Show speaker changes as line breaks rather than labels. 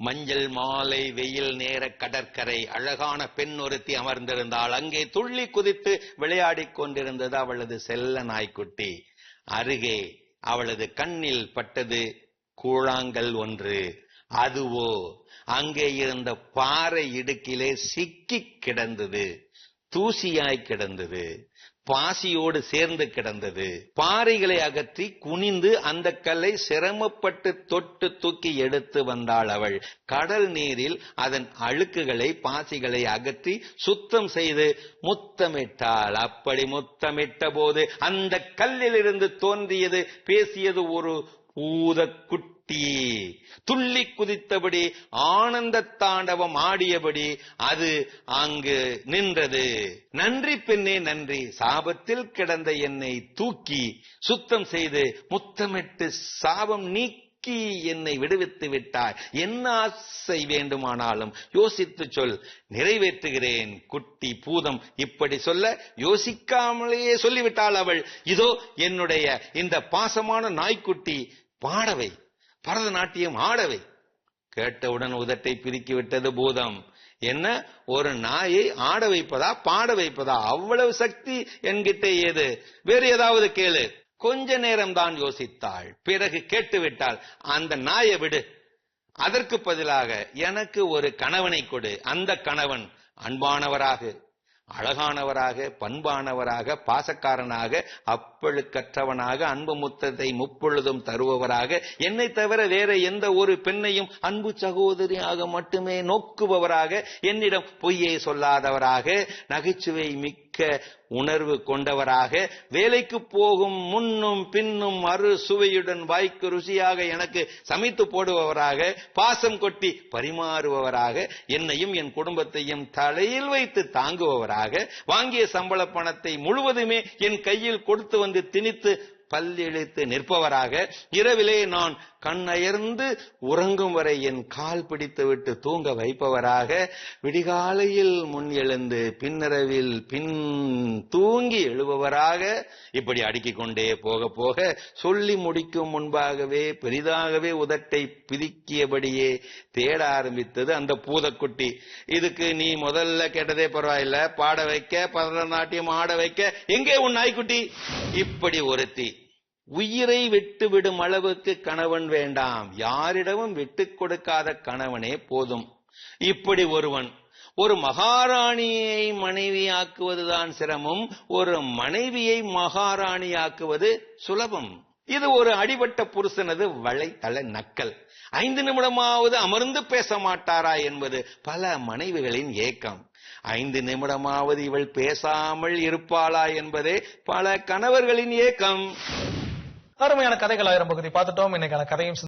மஞ்சள் மாலை வெயில் நேர கடற்கரை அழகான பெண் ஒருத்தி அமர்ந்திருந்தாள். அங்கே துள்ளி குதித்து விளையாடிக் கொண்டிருந்தது அவளது செல்ல நாய்க்குட்டி. அருகே அவளது கண்ணில் பட்டது கூழாங்கல் ஒன்று. அதுவோ அங்கே இருந்த பாறை இடுக்கிலே சிக்கி கிடந்தது. தூசியாய் கிடந்தது பாசியோடு சேர்ந்து கிடந்தது. பாறைகளை அகற்றி குனிந்து அந்த கல்லை சிரமப்பட்டு தொட்டு தூக்கி எடுத்து வந்தாள் அவள். கடல் நீரில் அதன் அழுக்குகளை பாசிகளை அகற்றி சுத்தம் செய்து முத்தமிட்டாள். அப்படி முத்தமிட்ட போது அந்த கல்லிலிருந்து தோன்றியது பேசியது ஒரு பூதக்குட்டி துள்ளி குதித்தபடி ஆனந்த தாண்டவம் ஆடியபடி அது அங்கு நின்றது. நன்றி பெண்ணே நன்றி. சாபத்தில் கிடந்த என்னை தூக்கி சுத்தம் செய்து முத்தமிட்டு சாபம் நீக்கி என்னை விடுவித்து விட்டாய். என்ன ஆசை வேண்டுமானாலும் யோசித்து சொல். நிறைவேற்றுகிறேன் குட்டி பூதம். இப்படி சொல்ல யோசிக்காமலேயே சொல்லிவிட்டாள் அவள். இதோ என்னுடைய இந்த பாசமான நாய்க்குட்டி பாடவை. பரதநாட்டியம் ஆடவை. கேட்டவுடன் உதட்டை பிரிக்கி விட்டது பூதம். என்ன? ஒரு நாயை ஆட வைப்பதா பாட வைப்பதா? அவ்வளவு சக்தி என்கிட்ட ஏது? வேறு ஏதாவது கேளு. கொஞ்ச நேரம் தான் யோசித்தாள். பிறகு கேட்டுவிட்டாள் அந்த நாயை விடு. அதற்கு பதிலாக எனக்கு ஒரு கணவனை கொடு. அந்த கணவன் அன்பானவராக அழகானவராக பண்பானவராக பாசக்காரனாக அப்பழுக்கற்றவனாக அன்பு முத்தத்தை முப்பொழுதும் தருபவராக என்னை தவிர வேற எந்த ஒரு பெண்ணையும் அன்பு சகோதரியாக மட்டுமே நோக்குபவராக என்னிடம் பொய்யை சொல்லாதவராக நகைச்சுவை மிக்க உணர்வு கொண்டவராக வேலைக்கு போகும் முன்னும் பின்னும் அறு சுவையுடன் வாய்க்கு ருசியாக எனக்கு சமைத்து போடுபவராக பாசம் கொட்டி பரிமாறுபவராக என்னையும் என் குடும்பத்தையும் தலையில் வைத்து தாங்குபவராக வாங்கிய சம்பள பணத்தை முழுவதுமே என் கையில் கொடுத்து வந்து திணித்து பல்லிழித்து நிற்பவராக இரவிலே நான் கண்ணயர்ந்து உறங்கும் வரை என் கால் பிடித்து விட்டு தூங்க வைப்பவராக விடிகாலையில் முன் எழுந்து பின்னரவில் பின் தூங்கி எழுபவராக இப்படி அடுக்கிக் கொண்டே போக போக சொல்லி முடிக்கும் முன்பாகவே பெரிதாகவே உதட்டை பிதுக்கியபடியே தேட ஆரம்பித்தது அந்த பூதக்குட்டி. இதுக்கு நீ முதல்ல கேட்டதே பரவாயில்ல. பாட வைக்க பரதநாட்டியம் ஆட வைக்க. எங்கே உன் நாய்க்குட்டி? இப்படி ஒருத்தி. உயிரை விட்டு விடும் அளவுக்கு கணவன் வேண்டாம். யாரிடமும் விட்டு கொடுக்காத கணவனே போதும். இப்படி ஒருவன் ஒரு மகாராணியை மனைவியாக்குவதுதான் சிரமம் ஒரு மனைவியை மகாராணியாக்குவது சுலபம். இது ஒரு அடிபட்ட புருஷனது வளைத்தள நக்கல். ஐந்து நிமிடமாவது அமர்ந்து பேச மாட்டாரா என்பது பல மனைவிகளின் ஏக்கம். ஐந்து நிமிடமாவது இவள் பேசாமல் இருப்பாளா என்பதே பல கணவர்களின் ஏக்கம்.
அருமையான கதைகள் ஆயிரம் பகுதி. பார்த்துட்டோம். இன்னைக்கான கதையும்